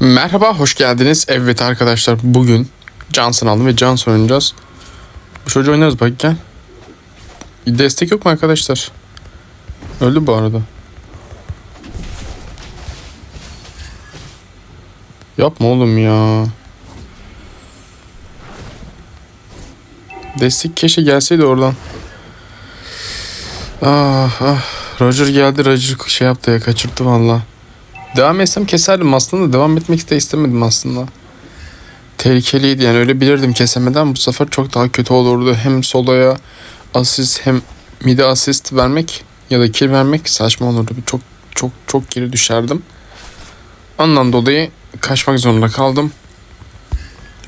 Merhaba, hoş geldiniz. Evet arkadaşlar, bugün Johnson aldım ve Johnson oynayacağız. Bu çocuğu oynarız bak. Destek yok mu arkadaşlar? Öldü bu arada. Yapma oğlum ya. Destek keşke gelseydi oradan. Ah ah. Roger geldi. Roger şey yaptı ya kaçırttı valla. Devam etsem keserdim aslında. Devam etmek de istemedim aslında. Tehlikeliydi yani öyle bilirdim kesemeden bu sefer çok daha kötü olurdu. Hem soloya asist hem mide asist vermek ya da kill vermek saçma olurdu. Çok çok çok geri düşerdim. Ondan dolayı kaçmak zorunda kaldım.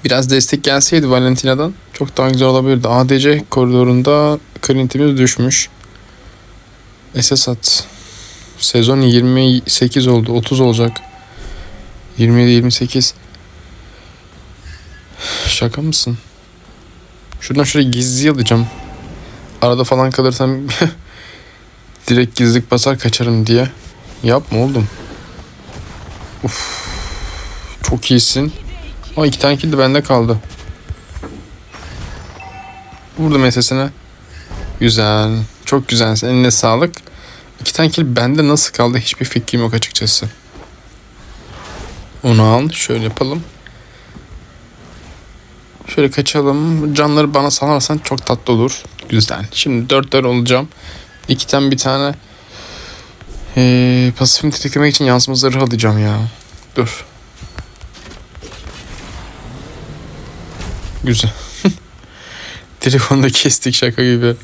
Biraz destek gelseydi Valentina'dan çok daha güzel olabilirdi. ADC koridorunda krintimiz düşmüş. SS at. Sezon 28 oldu. 30 olacak. 27 28. Şaka mısın? Şuradan şuraya gizli alacağım. Arada falan kalırsam direkt gizlilik basar kaçarım diye. Yapma oğlum. Uf. Çok iyisin. Ama iki tane kill de bende kaldı. Vurdum sesine. Güzel. Çok güzelsin. Eline sağlık. İki tane kill bende nasıl kaldı hiçbir fikrim yok açıkçası. Onu al. Şöyle yapalım. Şöyle kaçalım. Canları bana salarsan çok tatlı olur. Güzel. Şimdi dörtler olacağım. İki tane bir tane ee, pasifimi tetiklemek için yansıma zırhı alacağım ya. Dur. Güzel. Direkt onu da kestik şaka gibi.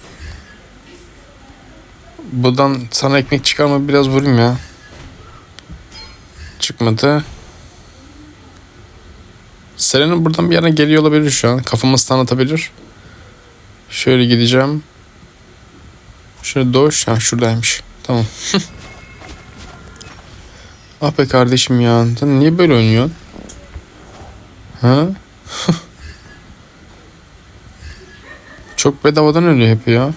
Buradan sana ekmek çıkarma biraz vurayım ya. Çıkmadı. Selena buradan bir yana geliyor olabilir şu an. Kafamı stun atabilir. Şöyle gideceğim. Şöyle doğuş. Ha şuradaymış. Tamam. ah be kardeşim ya. Sen niye böyle oynuyorsun? Ha? Çok bedavadan ölüyor hep ya.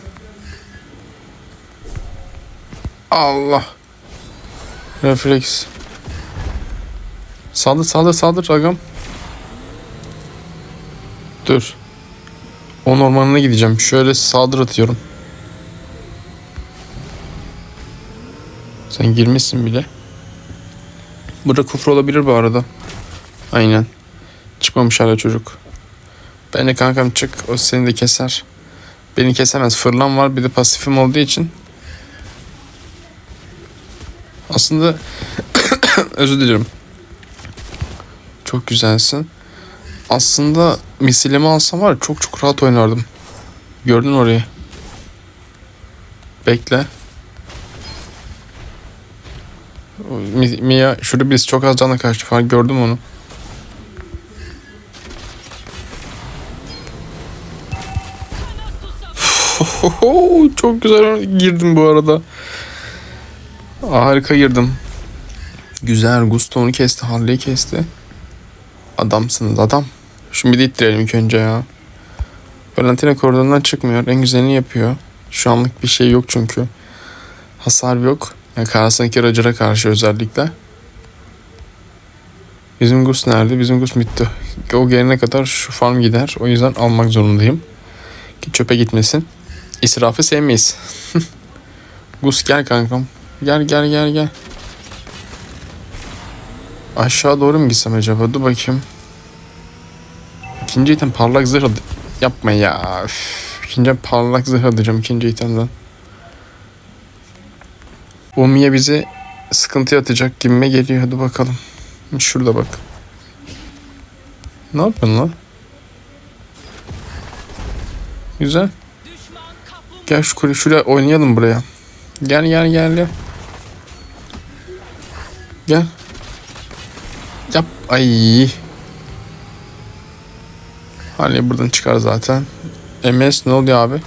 Allah. Refleks. Saldır saldır saldır agam. Dur. O ormanına gideceğim. Şöyle saldır atıyorum. Sen girmişsin bile. Burada kufur olabilir bu arada. Aynen. Çıkmamış hala çocuk. Ben de kankam çık. O seni de keser. Beni kesemez. Fırlan var. Bir de pasifim olduğu için aslında özür dilerim. Çok güzelsin. Aslında misilimi alsam var çok çok rahat oynardım. Gördün orayı. Bekle. Mia şurada birisi çok az canla kaçtı falan gördüm onu. çok güzel girdim bu arada. Harika girdim. Güzel. Gusto onu kesti. Harley'i kesti. Adamsınız adam. Şu midi ittirelim ilk önce ya. Valentina koridorundan çıkmıyor. En güzelini yapıyor. Şu anlık bir şey yok çünkü. Hasar yok. Yani karşısındaki Roger'a karşı özellikle. Bizim Gus nerede? Bizim Gus bitti. O gelene kadar şu farm gider. O yüzden almak zorundayım. Ki çöpe gitmesin. İsrafı sevmeyiz. Gus gel kankam. Gel gel gel gel. Aşağı doğru mu gitsem acaba? Dur bakayım. İkinci item parlak zırh Yapma ya. Üf. İkinci parlak zırh alacağım ikinci itemden. Mia bizi sıkıntı atacak gibime geliyor. Hadi bakalım. Şurada bak. Ne yapıyorsun lan? Güzel. Gel şu kule şuraya oynayalım buraya. Gel gel gel gel. Gel. Yap. Ay. Harley buradan çıkar zaten. MS ne oluyor abi?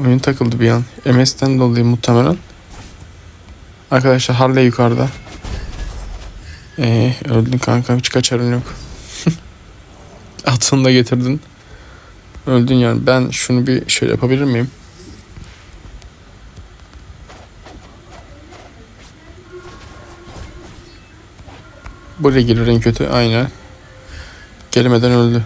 Oyun takıldı bir an. MS'ten dolayı muhtemelen. Arkadaşlar Harley yukarıda. Ee, öldün kanka hiç kaçarın yok. Atını da getirdin. Öldün yani. Ben şunu bir şöyle yapabilir miyim? Buraya gelir en kötü. Aynen. Gelemeden öldü.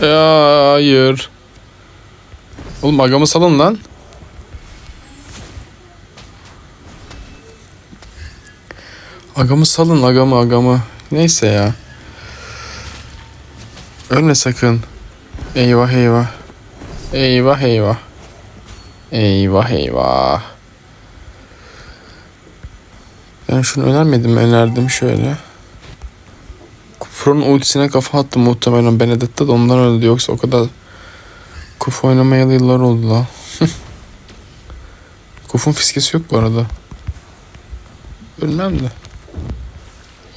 Ya, hayır. Oğlum agamı salın lan. Agamı salın agamı agamı. Neyse ya. Ölme sakın. Eyvah eyvah. Eyvah eyvah. Eyvah eyvah. Ben şunu önermedim? Önerdim şöyle. Kufra'nın ultisine kafa attım muhtemelen Benedetta da ondan öldü. Yoksa o kadar Kuf oynamayalı yıllar oldu la. Kuf'un fiskesi yok bu arada. Ölmem de.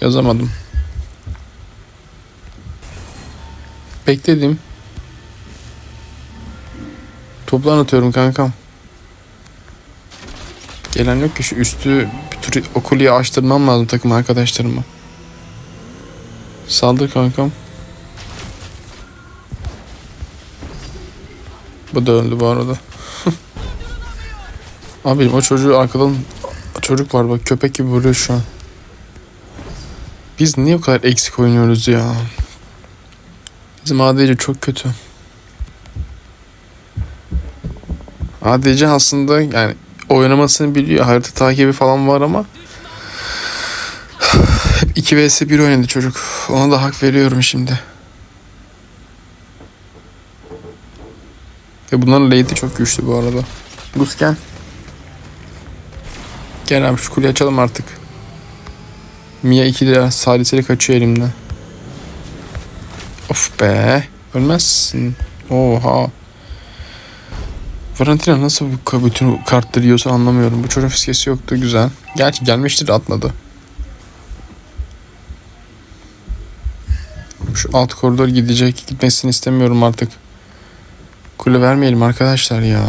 Yazamadım. Bekledim. Toplan atıyorum kankam. Gelen yok ki şu üstü bir tur okuliye açtırmam lazım takım arkadaşlarıma. Saldır kankam. Bu da öldü bu arada. Abi o çocuğu arkadan çocuk var bak köpek gibi vuruyor şu an. Biz niye o kadar eksik oynuyoruz ya? Bizim ADC çok kötü. ADC aslında yani oynamasını biliyor. Harita takibi falan var ama hep 2 vs 1 oynadı çocuk. Ona da hak veriyorum şimdi. Ve bunların late'i çok güçlü bu arada. Gus gel. Gel abi şu kuleyi açalım artık. Mia 2 lira saliseli kaçıyor elimden. Of be. Ölmezsin. Oha. Valentina nasıl bu bütün kartları yiyorsa anlamıyorum. Bu çocuğun fiskesi yoktu. Güzel. Gerçi gelmiştir atmadı. Şu alt koridor gidecek. Gitmesini istemiyorum artık. Kule vermeyelim arkadaşlar ya.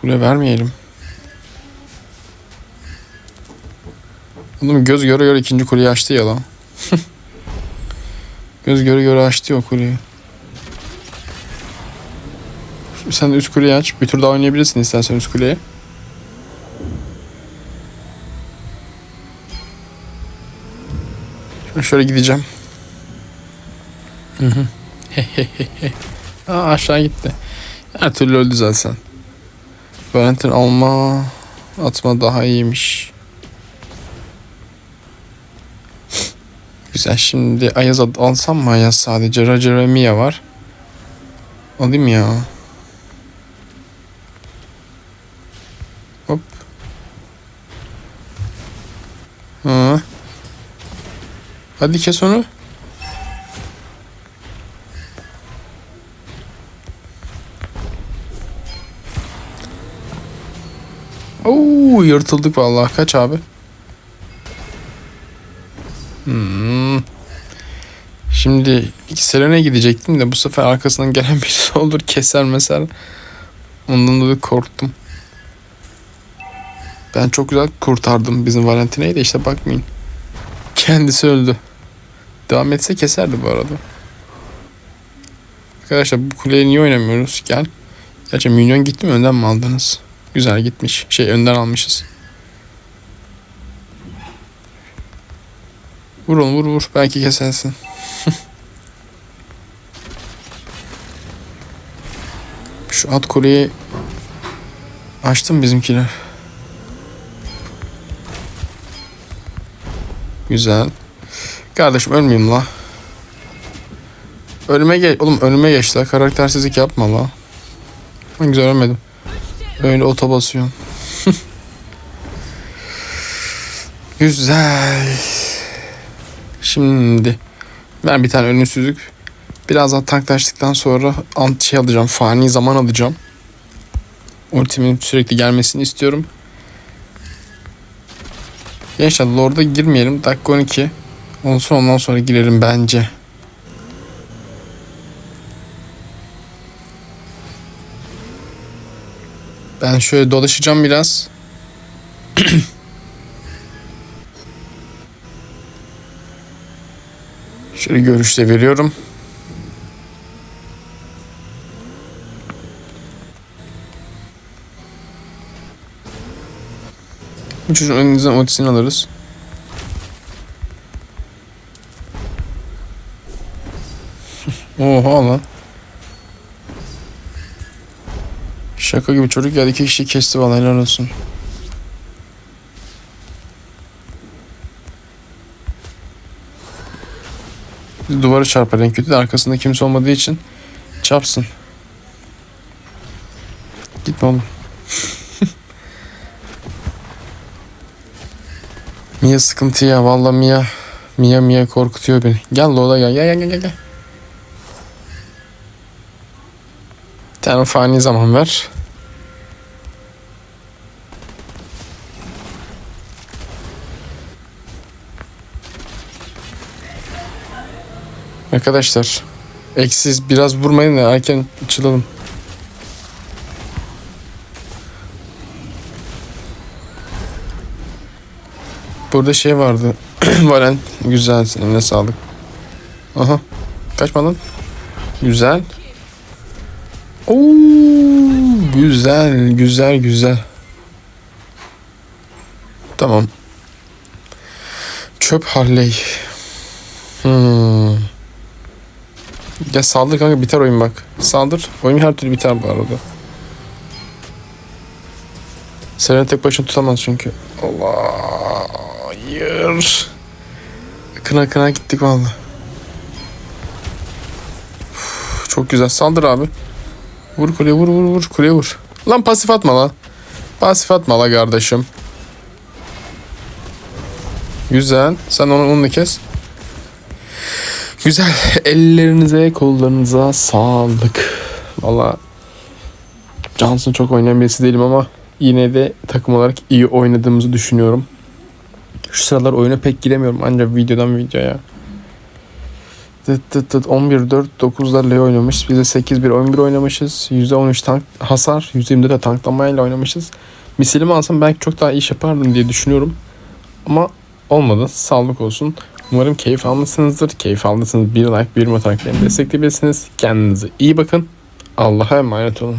Kule vermeyelim. Oğlum göz göre göre ikinci kuleyi açtı ya lan. göz göre göre açtı o kuleyi. Sen üst kuleyi aç. Bir tur daha oynayabilirsin istersen üst kuleye. Şöyle gideceğim. Hı hı. Aa, aşağı gitti. Her türlü öldü zaten. Valentin alma atma daha iyiymiş. Güzel şimdi Ayaz al- alsam mı Ayaz sadece? Roger Mia var. Alayım ya. Hop. Ha. Hadi kes onu. Oo yırtıldık vallahi. Kaç abi? Hmm. Şimdi Selena'ya gidecektim de bu sefer arkasından gelen birisi olur keser mesela. Ondan dolayı korktum. Ben çok güzel kurtardım bizim Valentina'yı da işte bakmayın. Kendisi öldü. Devam etse keserdi bu arada. Arkadaşlar bu kuleyi niye oynamıyoruz? Gel. Gerçi minyon gitti mi önden mi aldınız? Güzel gitmiş. Şey önden almışız. Vur onu vur vur. Belki kesersin. Şu at kuleyi açtım bizimkiler. Güzel. Kardeşim ölmeyeyim la. Ölüme geç. Oğlum ölüme geç la. Karaktersizlik yapma la. Ben güzel ölmedim. Öyle ota basıyorsun. Güzel. Şimdi ben bir tane ölümsüzlük biraz daha tanklaştıktan sonra ant şey alacağım. Fani zaman alacağım. Ultimin sürekli gelmesini istiyorum. Gençler Lord'a girmeyelim. Dakika 12. Ondan sonra ondan sonra girelim bence. Ben şöyle dolaşacağım biraz. şöyle görüşte veriyorum. Bu çocuğun önümüzden ultisini alırız. Oha lan. Şaka gibi çocuk geldi iki kişi kesti vallahi helal olsun. Duvarı çarpar en kötü de arkasında kimse olmadığı için çarpsın. Gitme oğlum. Mia sıkıntı ya valla Mia. Mia Mia korkutuyor beni. Gel Lola gel gel gel gel gel. Bir tane fani zaman ver. Arkadaşlar eksiz biraz vurmayın da erken açılalım. Burada şey vardı. Valen güzel seninle sağlık. Aha. Kaçma lan. Güzel. Oo, güzel, güzel, güzel. Tamam. Çöp Harley. Hmm. Ya saldır kanka biter oyun bak. Saldır. Oyun her türlü biter bu arada. Serena tek başına tutamaz çünkü. Allah. Hayır. Kına kına gittik valla. Çok güzel. Saldır abi. Vur kuleye vur vur vur. Kuleye vur. Lan pasif atma lan. Pasif atma la kardeşim. Güzel. Sen onu, onu da kes. Güzel. Ellerinize, kollarınıza sağlık. Valla Johnson çok oynayan birisi değilim ama yine de takım olarak iyi oynadığımızı düşünüyorum. Şu sıralar oyuna pek giremiyorum ancak videodan videoya. Tıt tıt tıt 11-4 9'larla oynamış. Biz de 8-1 11 oynamışız. %13 tank hasar. %24 de tanklamayla oynamışız. Misilimi alsam belki çok daha iş yapardım diye düşünüyorum. Ama olmadı. Sağlık olsun. Umarım keyif almışsınızdır. Keyif aldıysanız bir like, bir beni destekleyebilirsiniz. Kendinize iyi bakın. Allah'a emanet olun.